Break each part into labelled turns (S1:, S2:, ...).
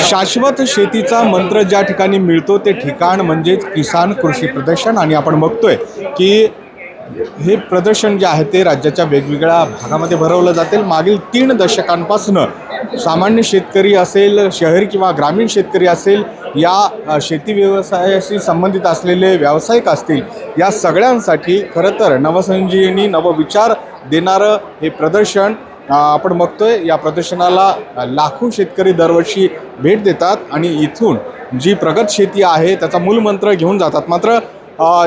S1: शाश्वत शेतीचा मंत्र ज्या ठिकाणी मिळतो ते ठिकाण म्हणजेच किसान कृषी प्रदर्शन. आणि आपण बघतोय की हे प्रदर्शन जे आहे ते राज्याच्या वेगवेगळ्या भागामध्ये भरवलं जातील. मागील तीन दशकांपासून सामान्य शेतकरी असेल शहरी किंवा ग्रामीण शेतकरी असेल या शेती व्यवसायाशी संबंधित असलेले व्यावसायिक असतील या सगळ्यांसाठी खरं तर नवसंजीवनी नवविचार देणारं हे प्रदर्शन आपण बघतोय या प्रदर्शनाला लाखो शेतकरी दरवर्षी भेट देतात आणि इथून जी प्रगत शेती आहे त्याचा मूलमंत्र घेऊन जातात. मात्र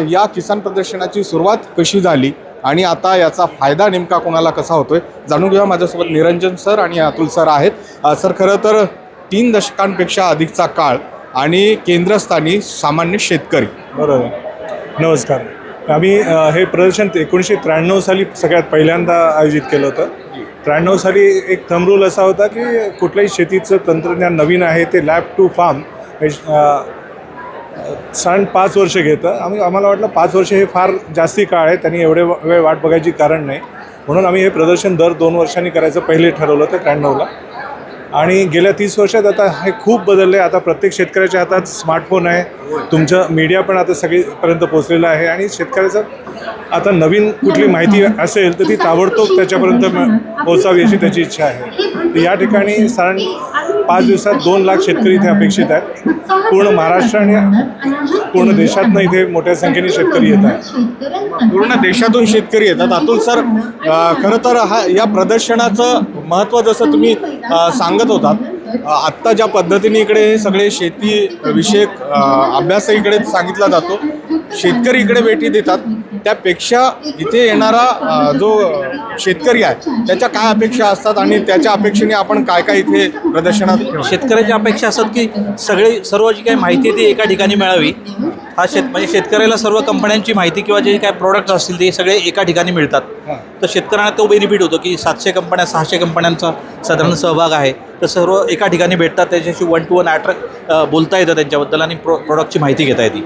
S1: या किसान प्रदर्शनाची सुरुवात कशी झाली आणि आता याचा फायदा नेमका कोणाला कसा होतोय जाणून घेऊया. माझ्यासोबत निरंजन सर आणि अतुल सर आहेत. सर खरं तर तीन दशकांपेक्षा अधिकचा काळ आणि केंद्रस्थानी सामान्य शेतकरी.
S2: बरोबर. नमस्कार. आम्ही हे प्रदर्शन एकोणीसशे त्र्याण्णव साली सगळ्यात पहिल्यांदा आयोजित केलं होतं. त्र्याण्णव साली एक थंब असा होता की कुठल्याही शेतीचं तंत्रज्ञान नवीन आहे ते लॅब टू फार्म हे साधारण पाच वर्ष घेतं. आम्ही आम्हाला वाटलं पाच वर्ष हे फार जास्ती काळ आहे त्यांनी एवढे वेळ वाट बघायची कारण नाही. म्हणून आम्ही हे प्रदर्शन दर दोन वर्षांनी करायचं पहिले ठरवलं होतं त्र्याण्णवला. आणि गेल्या तीस वर्षात आता हे खूप बदललं आहे आता प्रत्येक शेतकऱ्याच्या हातात स्मार्टफोन आहे. तुमचं मीडिया पण आता सगळीपर्यंत पोचलेलं आहे. आणि शेतकऱ्याचं आता नवीन कुठली माहिती असेल तर ती ताबडतोब त्याच्यापर्यंत म- पोहोचावी अशी त्याची इच्छा आहे. तर या ठिकाणी साधारण पाच दिवसात दोन लाख शेतकरी इथे अपेक्षित आहेत. पूर्ण महाराष्ट्र आणि पूर्ण देशातनं इथे मोठ्या संख्येने शेतकरी येत आहेत
S1: पूर्ण देशातून शेतकरी येतात. अतुल सर खरं तर हा या प्रदर्शनाचं महत्त्व जसं तुम्ही सांगत होतात आत्ता ज्या पद्धतीने इकडे हे सगळे शेती विषयक अभ्यास इकडे सांगितला जातो. शेतकरी इकडे भेटी देतात. त्यापेक्षा इथे येणारा जो शेतकरी आहे त्याच्या काय अपेक्षा असतात आणि त्याच्या अपेक्षेने आपण काय काय इथे प्रदर्शनात ठेवतो?
S3: शेतकऱ्याची अपेक्षा असतात की सगळी सर्व जी काही माहिती आहे ती एका ठिकाणी मिळावी. हा शेत म्हणजे शेतकऱ्याला सर्व कंपन्यांची माहिती किंवा जे काय प्रोडक्ट असतील ते सगळे एका ठिकाणी मिळतात. तर शेतकऱ्यांना तो बेनिफिट होतो की सातशे कंपन्या सहाशे कंपन्यांचा साधारण सहभाग आहे. तर सर्व एका ठिकाणी भेटतात त्याच्याशी वन टू वन ॲट्रॅक्ट बोलता येतं त्यांच्याबद्दल आणि प्रो प्रोडक्टची माहिती घेता येते.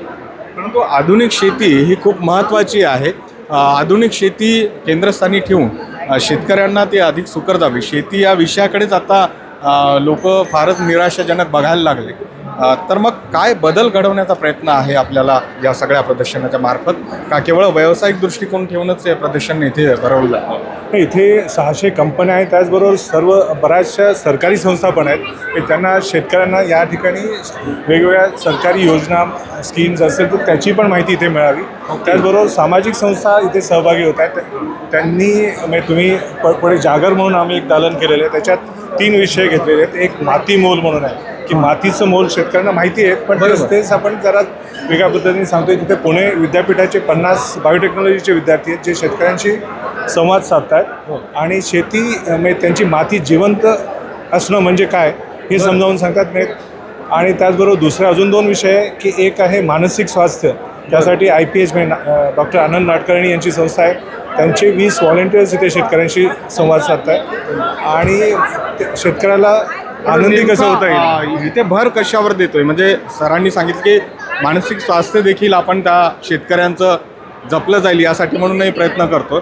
S1: परंतु आधुनिक शेती ही खूप महत्त्वाची आहे. आधुनिक शेती केंद्रस्थानी ठेवून शेतकऱ्यांना ते अधिक सुकर जावी. शेती या विषयाकडेच आता लोक फारच निराशाजनक बघायला लागले. तर मग काय बदल घडवण्याचा प्रयत्न आहे आपल्याला या सगळ्या प्रदर्शनाच्या मार्फत? का केवळ व्यावसायिक दृष्टिकोन ठेवूनच हे प्रदर्शन इथे भरवलं जातं?
S2: इथे सहाशे कंपन्या आहेत. त्याचबरोबर सर्व बऱ्याचशा सरकारी संस्था पण आहेत. की त्यांना शेतकऱ्यांना या ठिकाणी वेगवेगळ्या सरकारी योजना स्कीम्स असेल तर त्याची पण माहिती इथे मिळावी. त्याचबरोबर सामाजिक संस्था इथे सहभागी होत आहेत. त्यांनी म्हणजे तुम्ही पुढे जागर म्हणून आम्ही एक दालन केलेलं आहे. त्याच्यात तीन विषय घेतलेले आहेत. एक माती मोल म्हणून आहे. की मातीचं मोल शेतकऱ्यांना माहिती आहे पण तेच आपण जरा वेगळ्या पद्धतीने सांगतोय तिथे पुणे विद्यापीठाचे पन्नास बायोटेक्नॉलॉजीचे विद्यार्थी आहेत जे शेतकऱ्यांशी संवाद साधतात आणि शेती म्हणजे त्यांची माती जिवंत असणं म्हणजे काय हे समजावून सांगतात नाहीत आणि त्याचबरोबर दुसरे अजून दोन विषय आहे की एक आहे मानसिक स्वास्थ्य. त्यासाठी आय पी एच म्हणजे डॉक्टर आनंद नाडकर्णी यांची संस्था आहे. त्यांचे वीस व्हॉलेंटियर्स इथे शेतकऱ्यांशी संवाद साधतात आणि ते- शेतकऱ्याला आनंदी कसं होता येईल?
S1: अ, इथे भर कशावर देतोय? म्हणजे सरांनी सांगितलं की मानसिक स्वास्थ्य देखील आपण त्या शेतकऱ्यांचं जपलं जाईल यासाठी म्हणूनही प्रयत्न करतो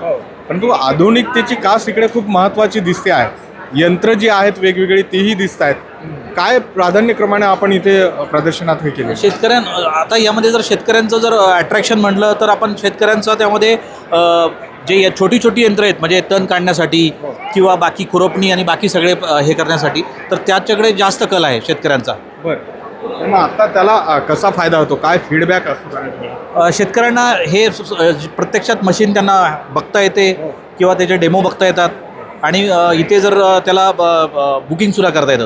S1: परंतु आधुनिकतेची कास इकडे खूप महत्त्वाची दिसते आहे. यंत्र जी आहेत वेगवेगळी तीही दिसत आहेत. काय प्राधान्यक्रमाने आपण इथे प्रदर्शनात हे केले?
S3: शेतकऱ्यां आता यामध्ये जर शेतकऱ्यांचं जर अट्रॅक्शन म्हटलं तर आपण शेतकऱ्यांचं त्यामध्ये जे या छोटी छोटी यंत्र आहेत म्हणजे तण काढण्यासाठी किंवा बाकी खुरपणी आणि बाकी सगळे हे करण्यासाठी तर त्याच्याकडे जास्त कल आहे शेतकऱ्यांचा.
S1: बरं. मग आता त्याला कसा फायदा होतो? काय फीडबॅक असतो
S3: शेतकऱ्यांना हे प्रत्यक्षात मशीन त्यांना बघता येते किंवा त्याचे डेमो बघता येतात. आणि इथे जर त्याला बुकिंगसुद्धा करता येतं.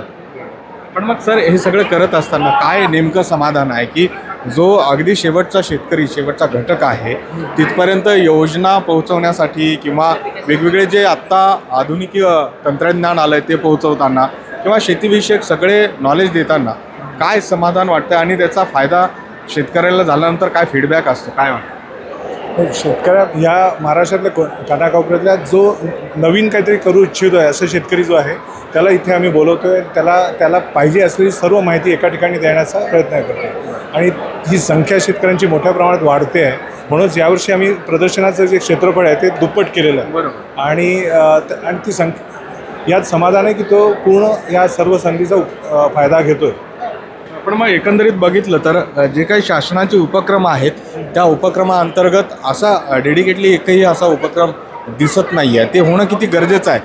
S1: पण मग सर हे सगळं करत असताना काय नेमकं समाधान आहे? की जो अगदी शेवटचा शेतकरी शेवटचा घटक आहे तिथपर्यंत योजना पोहोचवण्यासाठी किंवा वेगवेगळे जे आत्ता आधुनिक तंत्रज्ञान आलं आहे ते पोहोचवताना किंवा शेतीविषयक सगळे नॉलेज देताना काय समाधान वाटतं आणि त्याचा फायदा शेतकऱ्याला झाल्यानंतर काय फीडबॅक असतो? काय वाटतं?
S2: शेतकऱ्या ह्या महाराष्ट्रातल्या को कानाकोपऱ्यातल्या जो नवीन काहीतरी करू इच्छितो आहे असं शेतकरी जो आहे त्याला इथे आम्ही बोलवतो आहे त्याला त्याला पाहिजे असलेली सर्व माहिती एका ठिकाणी देण्याचा प्रयत्न करतो आणि ही संख्या शेतकऱ्यांची मोठ्या प्रमाणात वाढते आहे. म्हणूनच यावर्षी आम्ही प्रदर्शनाचं जे क्षेत्रफळ आहे ते दुप्पट केलेलं आहे.
S1: बरोबर.
S2: आणि आणि ती संख्या यात समाधान आहे की तो पूर्ण या सर्व संधीचा फायदा घेतोय.
S1: पण मग एकंदरीत बघितलं तर जे काही शासनाचे उपक्रम आहेत त्या उपक्रमाअंतर्गत असा डेडिकेटली एकही असा उपक्रम दिसत नाही आहे ते होणं किती गरजेचं आहे.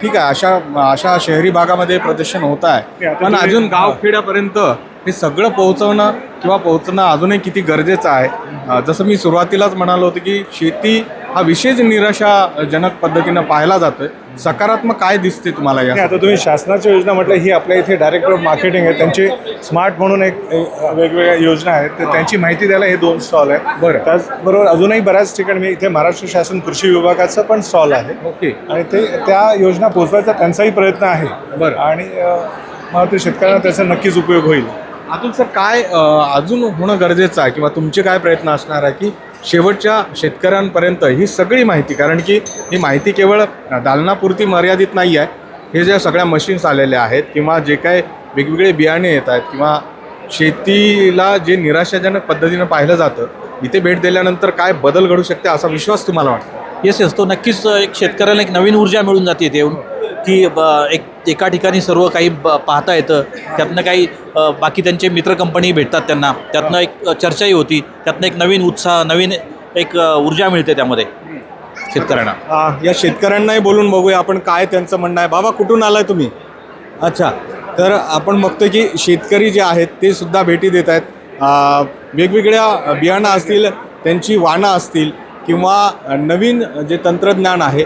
S1: ठीक आहे अशा अशा शहरी भागामध्ये प्रदर्शन होत आहे. पण अजून गावखेड्यापर्यंत हे सगळं पोहोचवणं किंवा पोहोचणं अजूनही किती गरजेचं आहे. जसं मी सुरुवातीलाच म्हणालो होतो की शेती हा विशेष निराशाजनक पद्धतीनं पाहायला जातोय. सकारात्मक काय दिसते तुम्हाला या
S2: आता तुम्ही शासनाच्या योजना म्हटलं ही आपल्या इथे डायरेक्टर ऑफ मार्केटिंग आहे त्यांची स्मार्ट म्हणून एक वेगवेगळ्या योजना आहेत. तर त्यांची माहिती द्यायला हे दोन स्टॉल आहेत.
S1: बरं.
S2: त्याचबरोबर अजूनही बऱ्याच ठिकाणी मी इथे महाराष्ट्र शासन कृषी विभागाचा पण स्टॉल आहे.
S1: ओके.
S2: आणि ते त्या योजना पोचवायचा त्यांचाही प्रयत्न आहे.
S1: बरं.
S2: आणि मला वाटतं शेतकऱ्यांना त्याचा नक्कीच उपयोग होईल.
S1: अतुल सर काय अजून होणं गरजेचं आहे किंवा तुमचे काय प्रयत्न असणार आहे की शेवटच्या शेतकऱ्यांपर्यंत ही सगळी माहिती कारण की ही माहिती केवळ दालनापुरती मर्यादित नाही आहे हे ज्या सगळ्या मशीन्स आलेल्या आहेत किंवा जे काय वेगवेगळे बियाणे येत आहेत किंवा शेतीला जे निराशाजनक पद्धतीनं पाहिलं जातं इथे भेट दिल्यानंतर काय बदल घडू शकते असा विश्वास तुम्हाला वाटतो?
S3: येस येस तो नक्कीच एक शेतकऱ्याला एक नवीन ऊर्जा मिळून जाते देऊन येऊन की ब- एक एका ठिकाणी सर्व काही ब- पाहता येतं. त्यातनं काही बाकी त्यांचे मित्र कंपनी भेटतात त्यांना. त्यातनं एक चर्चाही होती. त्यातनं एक नवीन उत्साह नवीन एक ऊर्जा मिळते त्यामध्ये शेतकऱ्यांना.
S1: या शेतकऱ्यांनाही बोलून बघूया आपण काय त्यांचं म्हणणं आहे. बाबा कुठून आलाय तुम्ही? अच्छा तर आपण बघतो की शेतकरी जे आहेत ते सुद्धा भेटी देत आहेत. वेगवेगळ्या बियाणं असतील त्यांची वाणं असतील किंवा नवीन जे तंत्रज्ञान आहे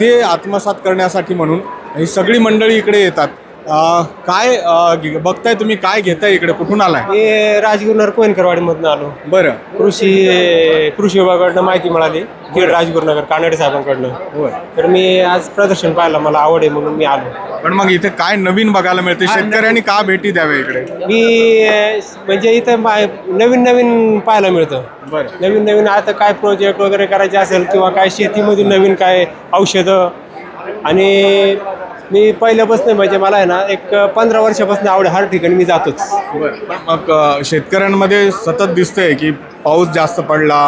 S1: ते आत्मसात करण्यासाठी म्हणून ही सगळी मंडळी इकडे येतात. काय बघताय तुम्ही काय घेताय इकडे? कुठून आलाय?
S4: मी राजगुरुनगर कोयनकरवाडीमधून आलो.
S1: बरं.
S4: कृषी कृषी विभागाकडनं माहिती मिळाली की राजगुरुनगर कानडे साहेबांकडनं. तर मी आज प्रदर्शन पाहिलं मला आवड आहे म्हणून मी आलो.
S1: पण मग इथे काय नवीन बघायला मिळते शेतकऱ्यांनी का भेटी द्याव्या इकडे?
S4: मी म्हणजे इथं नवीन नवीन पाहायला मिळतं.
S1: बरं.
S4: नवीन नवीन आता काय प्रोजेक्ट वगैरे करायचे असेल किंवा काय शेतीमधून नवीन काय औषधं आणि मी पहिल्यापासून म्हणजे मला आहे ना एक पंधरा वर्षापासून आवड हर ठिकाणी मी जातोच.
S1: पण मग अ, शेतकऱ्यांमध्ये सतत दिसतंय की पाऊस जास्त पडला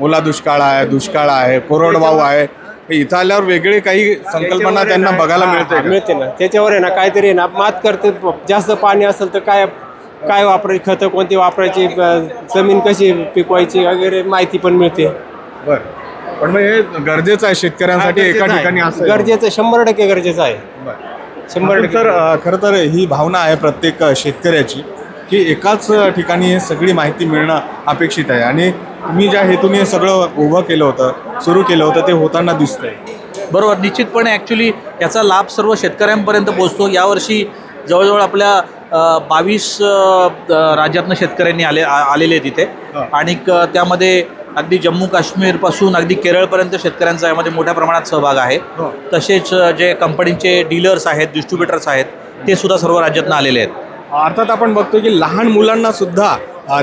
S1: ओला दुष्काळ आहे दुष्काळ आहे कोरडवाहू आहे. हे इथं आल्यावर वेगळे काही संकल्पना त्यांना बघायला मिळते
S4: मिळते ना. त्याच्यावर आहे ना काहीतरी आहे ना मात करते जास्त पाणी असेल तर काय काय वापरायची खतं कोणती वापरायची ब- जमीन कशी पिकवायची वगैरे माहिती पण मिळते.
S1: बरं. पण मग हे गरजेचं आहे शेतकऱ्यांसाठी एका ठिकाणी असं
S4: गरजेचं शंभर टक्के गरजेचं आहे. शंभर
S1: तर
S4: टक्के
S1: अ, खरं तर ही भावना आहे प्रत्येक शेतकऱ्याची की एकाच ठिकाणी हे सगळी माहिती मिळणं अपेक्षित आहे. आणि तुम्ही ज्या हेतूने हे सगळं उभं केलं होतं सुरू केलं होतं ते होताना दिसतंय.
S3: बरोबर. निश्चितपणे ॲक्च्युली याचा लाभ सर्व शेतकऱ्यांपर्यंत पोहोचतो. यावर्षी जवळजवळ आपल्या बावीस राज्यातनं शेतकऱ्यांनी आले आलेले आहेत इथे.
S1: हा.
S3: आणि त्यामध्ये अगदी जम्मू काश्मीरपासून अगदी केरळपर्यंत शेतकऱ्यांचा यामध्ये मोठ्या प्रमाणात सहभाग आहे.
S1: हो.
S3: तसेच जे कंपनीचे डीलर्स आहेत डिस्ट्रीब्युटर्स आहेत ते सुद्धा सर्व राज्यातनं आलेले आहेत.
S1: अर्थात आपण बघतो की लहान मुलांना सुद्धा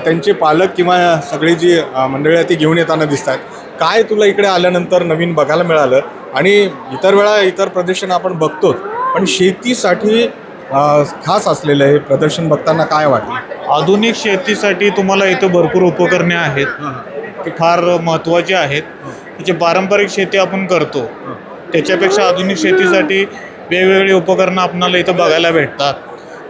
S1: त्यांचे पालक किंवा सगळी जी मंडळी आहे ती घेऊन येताना दिसतात. काय तुला इकडे आल्यानंतर नवीन बघायला मिळालं? आणि इतर वेळा इतर प्रदर्शन आपण बघतोच पण शेतीसाठी खास असलेलं हे प्रदर्शन बघताना काय वाटलं
S5: आधुनिक शेतीसाठी तुम्हाला इथं भरपूर उपकरणे आहेत. ती फार महत्त्वाची आहेत. म्हणजे पारंपरिक शेती आपण करतो. त्याच्यापेक्षा आधुनिक शेतीसाठी वेगवेगळी उपकरणं आपणाला इथं बघायला भेटतात.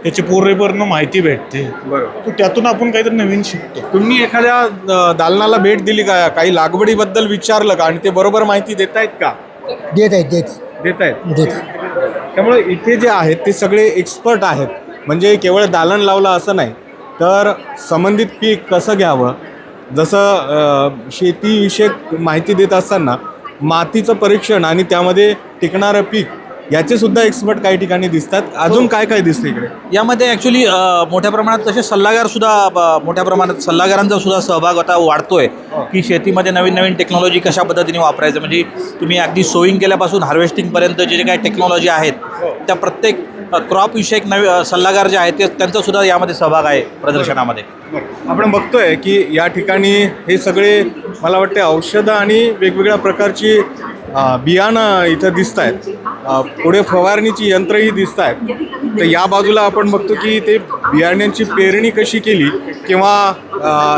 S5: त्याची पूर्णपूर्ण माहिती भेटते.
S1: बरोबर.
S5: तर त्यातून आपण काहीतरी नवीन शिकतो.
S1: तुम्ही एखाद्या दालनाला भेट दिली का? काही लागवडीबद्दल विचारलं का? आणि ते बरोबर माहिती देत आहेत का?
S6: देत आहेत देत.
S1: देत आहेत
S6: देत. आहेत.
S1: त्यामुळे इथे जे आहेत ते सगळे एक्सपर्ट आहेत. म्हणजे केवळ दालन लावलं असं नाही. तर संबंधित पीक कसं घ्यावं? जसं शेतीविषयक माहिती देत असताना मातीचं परीक्षण आणि त्यामध्ये टिकणारं पीक याचे सुद्धा एक्सपर्ट काही ठिकाणी दिसतात. अजून काय काय दिसतं इकडे?
S3: यामध्ये ॲक्च्युली मोठ्या प्रमाणात तसे सल्लागार सुद्धा मोठ्या प्रमाणात सल्लागारांचा सुद्धा सहभाग आता वाढतोय की शेतीमध्ये नवीन नवीन टेक्नॉलॉजी कशा पद्धतीने वापरायचं? म्हणजे तुम्ही अगदी सोईंग केल्यापासून हार्वेस्टिंगपर्यंत जे जे काही टेक्नॉलॉजी आहेत त्या प्रत्येक क्रॉप विषयक नवे सल्लागार जे आहेत ते त्यांचासुद्धा यामध्ये सहभाग आहे प्रदर्शनामध्ये.
S1: आपण बघतोय की या ठिकाणी हे सगळे मला वाटते औषधं आणि वेगवेगळ्या प्रकारची बियाणं इथं दिसत आहेत पुढे फवारणीची यंत्रही दिसत आहेत तर या बाजूला आपण बघतो की ते बियाण्यांची पेरणी कशी केली किंवा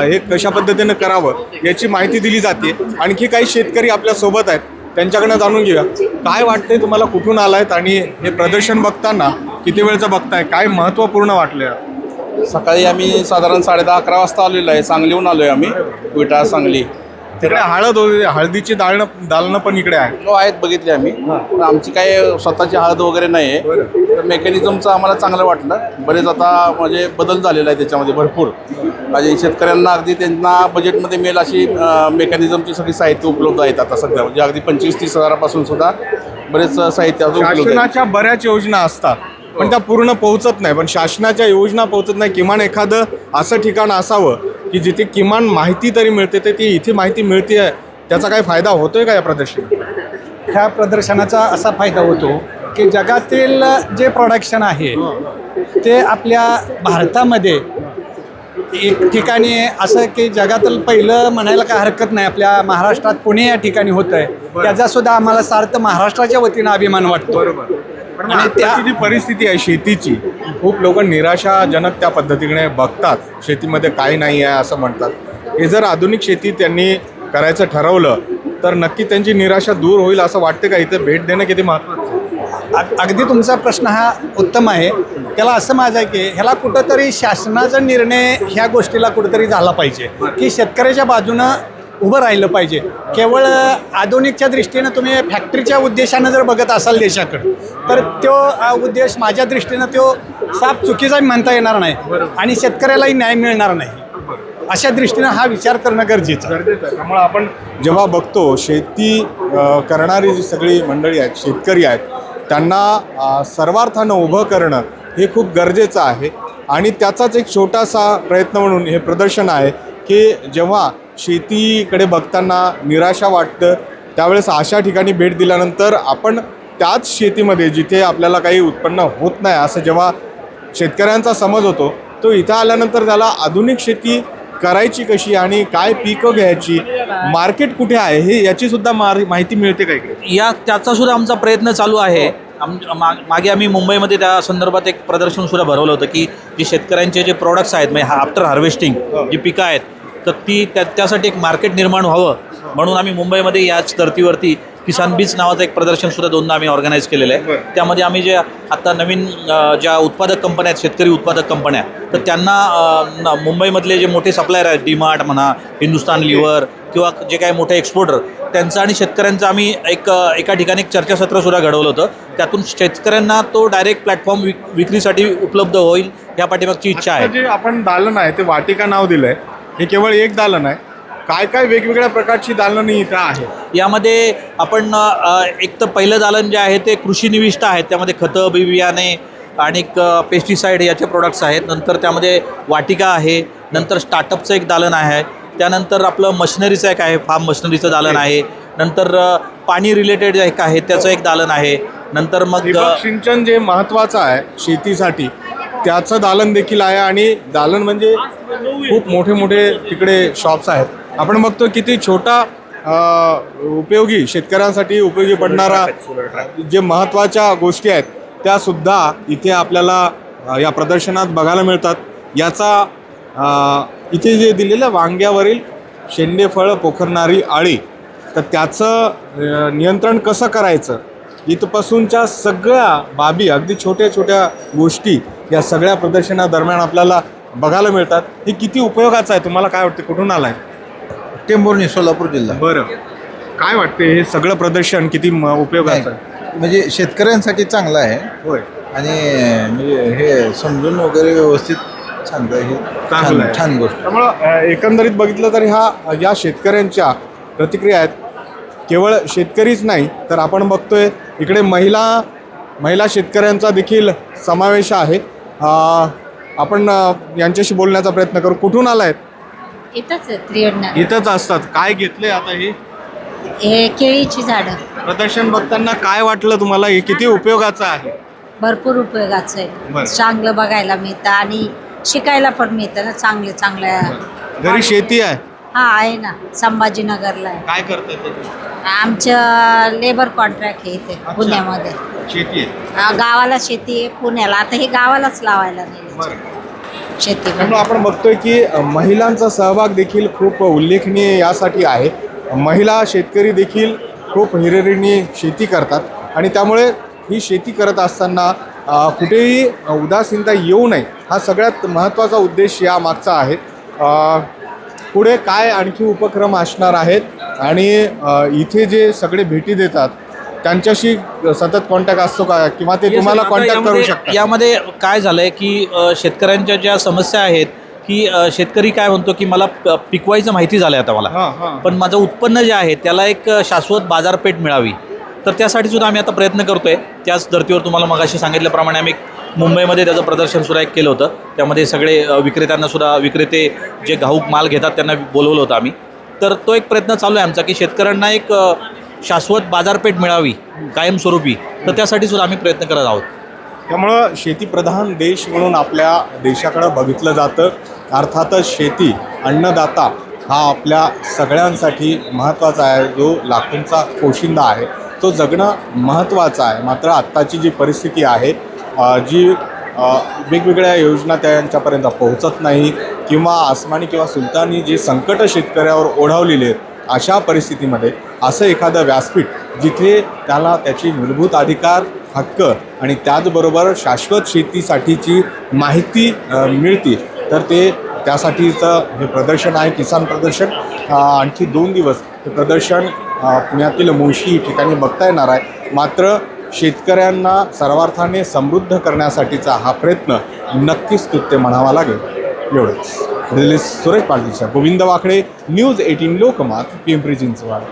S1: हे कशा पद्धतीनं करावं याची माहिती दिली जाते. आणखी काही शेतकरी आपल्यासोबत आहेत. त्यांच्याकडनं जाणून घेऊया. काय वाटतंय तुम्हाला कुठून आलायत आणि हे प्रदर्शन बघताना किती वेळचं बघताय? काय महत्त्वपूर्ण वाटलं
S7: सकाळी आम्ही साधारण साडे दहा अकरा वाजता आलेलो आहे. सांगलीहून आलो आहे आम्ही. विटा सांगली.
S1: तिकडे हळद वगैरे हळदीची दाळणं दालनं पण इकडे आहे.
S7: हो आहेत बघितले आम्ही. पण आमची काय स्वतःची हळद वगैरे नाही आहे तर मेकॅनिझमचं आम्हाला चांगलं वाटलं. बरेच आता म्हणजे बदल झालेला आहे त्याच्यामध्ये भरपूर. म्हणजे शेतकऱ्यांना अगदी त्यांना बजेटमध्ये मिळेल अशी मेकॅनिझमची सगळी साहित्य उपलब्ध आहेत आता सध्या. म्हणजे अगदी पंचवीस तीस हजारापासून सुद्धा बरेच साहित्य
S1: शासनाच्या बऱ्याच योजना असतात. पण त्या पूर्ण पोहोचत नाही. पण शासनाच्या योजना पोहोचत नाही. किमान एखादं असं ठिकाण असावं की जिथे किमान माहिती तरी मिळते तर ती इथे माहिती मिळते आहे त्याचा काही फायदा होतोय का या प्रदर्शनात?
S8: ह्या प्रदर्शनाचा असा फायदा होतो की जगातील जे प्रोडक्शन आहे ते आपल्या भारतामध्ये एक ठिकाणी असं की जगातील पहिलं म्हणायला काय हरकत नाही आपल्या महाराष्ट्रात पुणे या ठिकाणी होतं आहे त्याचा सुद्धा आम्हाला सार्थ महाराष्ट्राच्या वतीनं अभिमान वाटतो. आणि त्या-
S1: परिस्थिती आहे शेतीची खूप लोक निराशाजनक त्या पद्धतीने बघतात शेतीमध्ये काही नाही आहे असं म्हणतात. हे जर आधुनिक शेती त्यांनी करायचं ठरवलं तर नक्की त्यांची निराशा दूर होईल असं वाटतं का? इथं भेट देणं किती महत्त्वाचं?
S8: अग- अगदी तुमचा प्रश्न हा उत्तम आहे. त्याला असं माझं आहे की ह्याला कुठंतरी शासनाचा निर्णय ह्या गोष्टीला कुठंतरी झाला पाहिजे की शेतकऱ्याच्या बाजूनं उभं राहिलं पाहिजे. केवळ आधुनिकच्या दृष्टीनं तुम्ही फॅक्टरीच्या उद्देशानं जर बघत असाल देशाकडं तर तो उद्देश माझ्या दृष्टीनं तो साफ चुकीचा म्हणता येणार नाही आणि शेतकऱ्यालाही न्याय मिळणार नाही. अशा दृष्टीनं हा विचार करणं गरजेचं
S1: त्यामुळे आपण जेव्हा बघतो शेती करणारी जी सगळी मंडळी आहेत शेतकरी आहेत त्यांना सर्वार्थानं उभं करणं हे खूप गरजेचं आहे. आणि त्याचाच एक छोटासा प्रयत्न म्हणून हे प्रदर्शन आहे की जेव्हा शेतीकडे बघताना निराशा वाटतं. त्यावेळेस अशा ठिकाणी भेट दिल्यानंतर आपण त्याच शेतीमध्ये जिथे आपल्याला काही उत्पन्न होत नाही असं जेव्हा शेतकऱ्यांचा समज होतो तो इथं आल्यानंतर त्याला आधुनिक शेती करायची कशी आणि काय पिकं घ्यायची मार्केट कुठे आहे हे याची सुद्धा मार माहिती मिळते का इकडे?
S3: या त्याचा सुद्धा आमचा प्रयत्न चालू आहे. आम मा- मागे आम्ही मुंबईमध्ये त्या संदर्भात एक प्रदर्शन सुद्धा भरवलं होतं की जे शेतकऱ्यांचे जे प्रोडक्ट्स आहेत म्हणजे आफ्टर हार्वेस्टिंग जी पिकं आहेत तर ती त्या त्यासाठी एक मार्केट निर्माण व्हावं म्हणून आम्ही मुंबईमध्ये याच धर्तीवरती किसान बीज नावाचं एक प्रदर्शन सुद्धा दोनदा आम्ही ऑर्गनाईज केलेलं आहे. त्यामध्ये आम्ही जे आता नवीन ज्या उत्पादक कंपन्या आहेत शेतकरी उत्पादक कंपन्या तर त्यांना मुंबईमधले जे मोठे सप्लायर आहेत डीमार्ट म्हणा हिंदुस्तान लिव्हर किंवा जे काही मोठे एक्सपोर्टर त्यांचं आणि शेतकऱ्यांचं आम्ही एक एका ठिकाणी एक चर्चासत्र सुद्धा घडवलं होतं. त्यातून शेतकऱ्यांना तो डायरेक्ट प्लॅटफॉर्म विक विक्रीसाठी उपलब्ध होईल या पाठीमागची इच्छा आहे.
S1: जे आपण दालन आहे ते वाटिका नाव दिलंय. हे केवळ एक दालन आहे. काय काय वेगवेगळ्या प्रकारची दालनं इथं आहे
S3: यामध्ये आपण एक तर पहिलं दालन जे आहे ते कृषी निविष्ट आहेत. त्यामध्ये खतं बी बियाणे आणि पेस्टिसाईड याचे प्रोडक्ट्स आहेत. नंतर त्यामध्ये वाटिका आहे. नंतर स्टार्टअपचं एक दालन आहे. त्यानंतर आपलं मशिनरीचं एक आहे. फार्म मशिनरीचं दालन आहे. नंतर पाणी रिलेटेड एक आहे त्याचं एक दालन आहे. नंतर मग
S1: सिंचन जे महत्त्वाचं आहे शेतीसाठी त्याचं दालन देखील आहे आणि दालन म्हणजे खूप मोठे मोठे तिकडे शॉप्स आहेत. आपण बघतो किती छोटा उपयोगी शेतकऱ्यांसाठी उपयोगी पडणारा जे महत्त्वाच्या गोष्टी आहेत त्या सुद्धा इथे आपल्याला या प्रदर्शनात बघायला मिळतात. याचा इथे जे दिलेलं वांग्यावरील शेंडेफळ पोखरणारी आळी तर त्याचं नियंत्रण कसं करायचं? इथपासूनच्या सगळ्या बाबी अगदी छोट्या छोट्या गोष्टी या सगळ्या प्रदर्शनादरम्यान आपल्याला बघायला मिळतात. हे किती उपयोगाचं आहे? तुम्हाला काय वाटतं? कुठून आलाय?
S9: टेंभुर्णी सोलापूर जिल्हा.
S1: बरं. काय वाटते? हे सगळं प्रदर्शन किती म- उपयोगाचं आहे?
S9: म्हणजे शेतकऱ्यांसाठी चांगलं आहे.
S1: होय.
S9: आणि म्हणजे हे समजून वगैरे व्यवस्थित सांगता हे
S1: चांगलं आहे.
S9: छान गोष्ट.
S1: त्यामुळं अ, एकंदरीत बघितलं तर ह्या या शेतकऱ्यांच्या प्रतिक्रिया आहेत. केवळ शेतकरीच नाही तर आपण बघतोय इकडे महिला महिला शेतकऱ्यांचा देखील समावेश आहे. आपण यांच्याशी बोलण्याचा प्रयत्न करू. कुठून आलायत?
S10: इथंच
S1: इथंच असतात. काय घेतले आता हे?
S10: हे केळीची झाडं.
S1: प्रदर्शन बघताना काय वाटलं तुम्हाला? हे किती उपयोगाचं आहे?
S10: भरपूर उपयोगाचं
S1: बरं.
S10: आहे चांगलं बघायला मिळतं आणि शिकायला पण मिळतं ना चांगले चांगल्या
S1: घरी शेती आहे?
S10: हा आहे ना. संभाजीनगरला आहे.
S1: काय करतात
S10: आमचं लेबर कॉन्ट्रॅक्ट आहे इथे पुण्यामध्ये.
S1: शेती आहे.
S10: गावाला शेती आहे पुण्याला. आता हे गावालाच लावायला नाही
S1: बरं.
S10: शेती
S1: त्यामुळे आपण बघतोय की अ, महिलांचा सहभाग देखील खूप उल्लेखनीय यासाठी आहे. महिला शेतकरी देखील खूप हिरिरीने शेती करतात आणि त्यामुळे ही शेती करत असताना अ, कुठेही उदासीनता येऊ नये हा सगळ्यात महत्त्वाचा उद्देश या मागचा आहे. अ, पुढे काय आणखी उपक्रम असणार आहेत? आणि इथे जे सगळे भेटी देतात त्यांच्याशी सतत कॉन्टॅक्ट असतो का? किंवा ते तुम्हाला कॉन्टॅक्ट करू शकतात?
S3: यामध्ये काय झालंय की शेतकऱ्यांच्या ज्या समस्या आहेत की शेतकरी काय म्हणतो की मला पिकवायचं माहिती झालंय आता मला. पण माझं उत्पन्न जे आहे त्याला एक शाश्वत बाजारपेठ मिळावी. तर त्यासाठी सुद्धा आम्ही आता प्रयत्न करतोय. त्याच धर्तीवर तुम्हाला मगाशी सांगितल्याप्रमाणे आम्ही मुंबईमध्ये त्याचं प्रदर्शन सुद्धा एक केलं होतं. त्यामध्ये सगळे विक्रेत्यांना सुद्धा विक्रेते जे घाऊक माल घेतात त्यांना बोलवलं होतं आम्ही. तर तो एक प्रयत्न चालू आहे आमचा की शेतकऱ्यांना एक शाश्वत बाजारपेठ मिळावी कायमस्वरूपी. तर त्यासाठी सुद्धा आम्ही प्रयत्न करत आहोत.
S1: त्यामुळं शेतीप्रधान देश म्हणून आपल्या देशाकडं बघितलं जातं. अर्थातच शेती अन्नदाता हा आपल्या सगळ्यांसाठी महत्त्वाचा आहे. जो लाखोंचा पोशिंदा आहे तो जगणं महत्त्वाचं आहे. मात्र आत्ताची जी परिस्थिती आहे जी वेगवेगळ्या योजना त्यांच्यापर्यंत पोहोचत नाही. किंवा आसमानी किंवा सुलतानी जे संकट शेतकऱ्यावर ओढावलेली आहेत अशा परिस्थितीमध्ये असं एखादं व्यासपीठ जिथे त्याला त्याची मूलभूत अधिकार हक्क आणि त्याचबरोबर शाश्वत शेतीसाठीची माहिती अ, मिळते तर ते त्यासाठीचं हे प्रदर्शन आहे किसान प्रदर्शन. आणखी दोन दिवस हे प्रदर्शन पुण्यातील मुळशी ठिकाणी बघता येणार आहे. मात्र शेतकऱ्यांना सर्वार्थाने समृद्ध करण्यासाठीचा हा प्रयत्न नक्कीच स्तुत्य म्हणावा लागेल. एवढंच. रिलीज सुरेश पाटीलच्या गोविंद वाकडे न्यूज एटीन लोकमत पिंपरी चिंचवड.